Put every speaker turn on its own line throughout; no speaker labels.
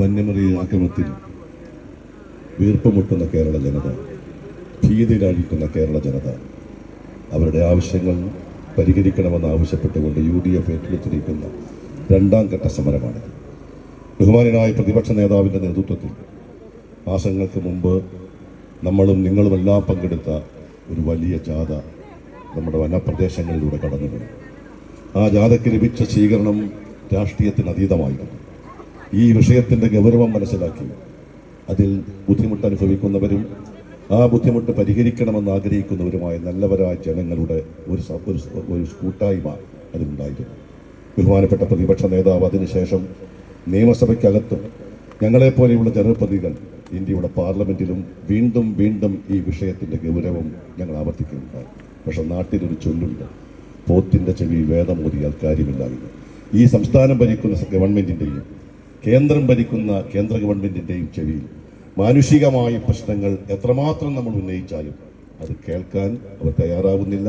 വന്യമൃഗ ആക്രമണത്തിൽ വീർപ്പുമുട്ടുന്ന കേരള ജനത ഭീതിയിലായിരിക്കുന്ന കേരള ജനത അവരുടെ ആവശ്യങ്ങൾ പരിഹരിക്കണമെന്ന് ആവശ്യപ്പെട്ടുകൊണ്ട് യു ഡി എഫ് ഏറ്റെടുത്തിരിക്കുന്ന രണ്ടാം ഘട്ട സമരമാണ്. ബഹുമാനായ പ്രതിപക്ഷ നേതാവിന്റെ നേതൃത്വത്തിൽ മാസങ്ങൾക്ക് മുമ്പ് നമ്മളും നിങ്ങളുമെല്ലാം പങ്കെടുത്ത ഒരു വലിയ ജാഥ നമ്മുടെ വനപ്രദേശങ്ങളിലൂടെ കടന്നുപോയി. ആ ജാഥയ്ക്ക് ലഭിച്ച സ്വീകരണം രാഷ്ട്രീയത്തിന് അതീതമായിരുന്നു. ഈ വിഷയത്തിന്റെ ഗൗരവം മനസ്സിലാക്കി. അതിൽ ബുദ്ധിമുട്ട് അനുഭവിക്കുന്നവരും ആ ബുദ്ധിമുട്ട് പരിഹരിക്കണമെന്ന് ആഗ്രഹിക്കുന്നവരുമായ നല്ലവരായ ജനങ്ങളുടെ ഒരു ഒരു കൂട്ടായ്മ അതിലുണ്ടായിരുന്നു. ബഹുമാനപ്പെട്ട പ്രതിപക്ഷ നേതാവ് അതിനുശേഷം നിയമസഭയ്ക്കകത്തും ഞങ്ങളെപ്പോലെയുള്ള ജനപ്രതികൾ ഇന്ത്യയുടെ പാർലമെന്റിലും വീണ്ടും വീണ്ടും ഈ വിഷയത്തിന്റെ ഗൗരവം ഞങ്ങൾ ആവർത്തിക്കുന്നുണ്ടായി പക്ഷെ നാട്ടിലൊരു ചൊല്ലുണ്ട് പോത്തിന്റെ ചെവി വേദമോതിയാൽ കാര്യമില്ലായിരുന്നു. ഈ സംസ്ഥാനം ഭരിക്കുന്ന ഗവൺമെന്റിന്റെയും കേന്ദ്രം ഭരിക്കുന്ന കേന്ദ്ര ഗവൺമെന്റിന്റെയും ചെവിയിൽ മാനുഷികമായ പ്രശ്നങ്ങൾ എത്രമാത്രം നമ്മൾ ഉന്നയിച്ചാലും അത് കേൾക്കാൻ അവർ തയ്യാറാവുന്നില്ല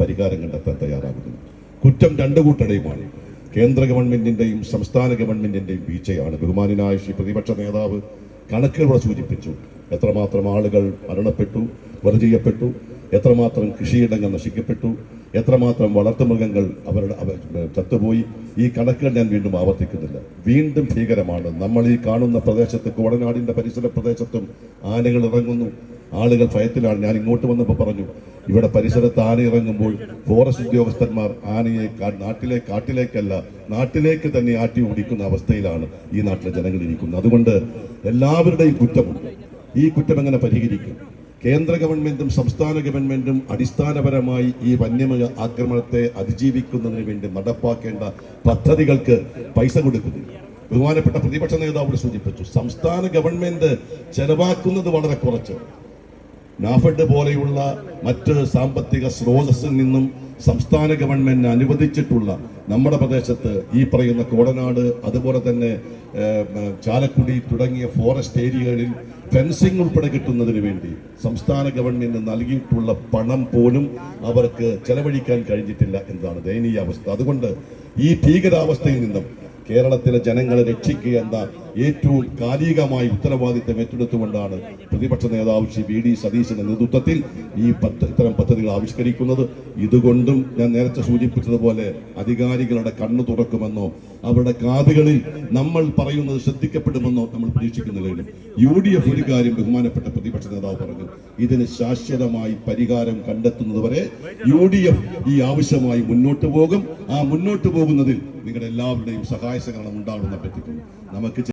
പരിഹാരം കണ്ടെത്താൻ തയ്യാറാവുന്നില്ല. കുറ്റം രണ്ടു കൂട്ടരുടെയുമാണ്. കേന്ദ്ര ഗവൺമെന്റിന്റെയും സംസ്ഥാന ഗവൺമെന്റിന്റെയും വീഴ്ചയാണ്. ബഹുമാനായ ശ്രീ പ്രതിപക്ഷ നേതാവ് കണക്കിലൂടെ സൂചിപ്പിച്ചു എത്രമാത്രം ആളുകൾ മരണപ്പെട്ടു കൊല എത്രമാത്രം കൃഷിയിടങ്ങൾ നശിക്കപ്പെട്ടു എത്രമാത്രം വളർത്തുമൃഗങ്ങൾ അവരുടെ ചത്തുപോയി ഈ കണക്കുകൾ ഞാൻ വീണ്ടും ആവർത്തിക്കുന്നില്ല. വീണ്ടും ഭീകരമാണ്. നമ്മൾ ഈ കാണുന്ന പ്രദേശത്ത് കോടനാടിന്റെ പരിസര പ്രദേശത്തും ആനകൾ ഇറങ്ങുന്നു. ആളുകൾ ഭയത്തിലാണ്. ഞാൻ ഇങ്ങോട്ട് വന്നപ്പോൾ പറഞ്ഞു ഇവിടെ പരിസരത്ത് ആന ഇറങ്ങുമ്പോൾ ഫോറസ്റ്റ് ഉദ്യോഗസ്ഥന്മാർ ആനയെ നാട്ടിലെ കാട്ടിലേക്കല്ല നാട്ടിലേക്ക് തന്നെ ആട്ടി ഓടിക്കുന്ന അവസ്ഥയിലാണ് ഈ നാട്ടിലെ ജനങ്ങൾ ഇരിക്കുന്നത്. അതുകൊണ്ട് എല്ലാവരുടെയും കുറ്റമുണ്ട്. ഈ കുറ്റം എങ്ങനെ പരിഹരിക്കും? കേന്ദ്ര ഗവൺമെന്റും സംസ്ഥാന ഗവൺമെന്റും അടിസ്ഥാനപരമായി ഈ വന്യമൃഗ ആക്രമണത്തെ അതിജീവിക്കുന്നതിന് വേണ്ടി നടപ്പാക്കേണ്ട പദ്ധതികൾക്ക് പൈസ കൊടുക്കുന്നു. ബഹുമാനപ്പെട്ട പ്രതിപക്ഷ നേതാവ് സൂചിപ്പിച്ചു സംസ്ഥാന ഗവൺമെന്റ് ചെലവാക്കുന്നത് വളരെ കുറച്ച്. നാഫെഡ് പോലെയുള്ള മറ്റ് സാമ്പത്തിക സ്രോതസ്സിൽ നിന്നും സംസ്ഥാന ഗവൺമെന്റ് അനുവദിച്ചിട്ടുള്ള നമ്മുടെ പ്രദേശത്ത് ഈ പറയുന്ന കോടനാട് അതുപോലെ തന്നെ ചാലക്കുടി തുടങ്ങിയ ഫോറസ്റ്റ് ഏരിയകളിൽ ഫെൻസിംഗ് ഉൾപ്പെടെ കിട്ടുന്നതിന് വേണ്ടി സംസ്ഥാന ഗവൺമെന്റ് നൽകിയിട്ടുള്ള പണം പോലും അവർക്ക് ചെലവഴിക്കാൻ കഴിഞ്ഞിട്ടില്ല എന്നതാണ് ദയനീയ അവസ്ഥ. അതുകൊണ്ട് ഈ ഭീകരാവസ്ഥയിൽ നിന്നും കേരളത്തിലെ ജനങ്ങളെ രക്ഷിക്കുക എന്ന ഏറ്റവും കാലികമായ ഉത്തരവാദിത്തം ഏറ്റെടുത്തുകൊണ്ടാണ് പ്രതിപക്ഷ നേതാവ് ശ്രീ വി ഡി സതീശന്റെ നേതൃത്വത്തിൽ ഈ പത്ത് ഇത്തരം പദ്ധതികൾ ആവിഷ്കരിക്കുന്നത്. ഇതുകൊണ്ടും ഞാൻ നേരത്തെ സൂചിപ്പിച്ചതുപോലെ അധികാരികളുടെ കണ്ണു തുറക്കുമെന്നോ അവരുടെ കാതുകളിൽ നമ്മൾ പറയുന്നത് ശ്രദ്ധിക്കപ്പെടുമെന്നോ നമ്മൾ പ്രതീക്ഷിക്കുന്നില്ലെങ്കിലും യു ഡി എഫ് ഒരു കാര്യം ബഹുമാനപ്പെട്ട പ്രതിപക്ഷ നേതാവ് പറഞ്ഞു. ഇതിന് ശാശ്വതമായി പരിഹാരം കണ്ടെത്തുന്നതുവരെ യു ഡി എഫ് ഈ ആവശ്യമായി മുന്നോട്ട് പോകും. ആ മുന്നോട്ട് പോകുന്നതിൽ നിങ്ങളുടെ എല്ലാവരുടെയും സഹായ സഹകരണം ഉണ്ടാകുമെന്ന് അഭ്യർത്ഥിക്കുന്നു. നമുക്ക്